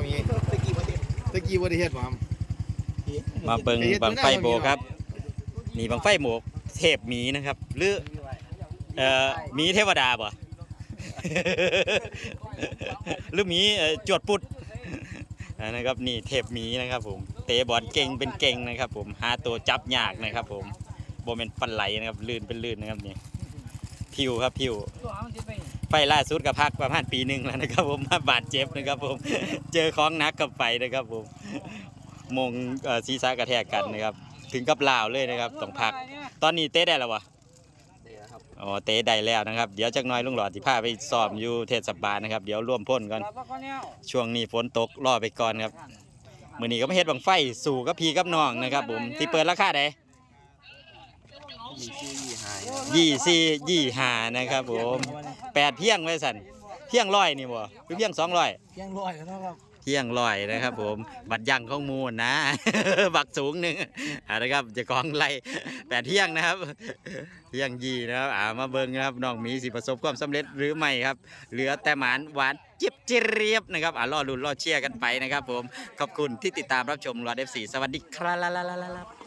มามีตะกี้บ่ได้ตะกี้บ่ได้เฮ็ดบ่ครับมาเบิ่งบังไฟโบกครับ นี่บังไฟโบกเทพหมีนะครับ หรือเอ่อหมีเทวดาบ่หรือหมีเอ่อจวดปุดอ่านะครับนี่เทพหมีนะครับผมเตะบอลเก่งเป็นเก่งนะครับ ผมหาตัวจับยากนะครับ ผมโบเป็นปันไหลนะครับลื่นเป็นลื่นนะครับนี่พิวครับพิว ไฟล่าสุดกับพักประมาณปีหนึ่งแล้วนะครับ ผมมาบาดเจ็บนะครับ ผม เจอของหนักกับไฟนะครับ ผมมงเอ่อซีซ่ากระแทกกันนะครับ ถึงกับลาวเลยนะครับต้องพัก ตอนนี้เตะได้แล้ววะอ๋อเตะได้แล้วนะครับ เดี๋ยวจักหน้อยลุงหลอดสิพาไปสอบอยู่เทศบาลนะครับ เดี๋ยวร่วมพ่นก่อนช่วงนี้ฝนตกรอไปก่อนครับมื้อนี้ก็มาเฮ็ดบังไฟสู่กับพี่กับน้องนะครับ ผมที่เปิดราคาได้ ยี่สี่ยี่ห้านะครับผมแปดเพียงไว้สั่นเพียงร้อยนี่บ่หรือเพียงสองร้อยเพียงร้อยแล้วครับเที่ยงลอยนะครับผม บัตรยังข้องมูลนะ บักสูงหนึ่งอ่านะครับเจะกองไล่แปดเที่ยงนะครับ เที่ยงยีนะครับอ่ามาเบิ่งนะครับน้องหมีสิประสบความสำเร็จหรือไม่ครับ เหลือแต่หมานหวานเจี๊ยบเจี๊ยบนะครับอ่ารอลุ้นรอเชียร์กันไปนะครับผม ขอบคุณที่ติดตามรับชมรอเดฟสีสวัสดีครับ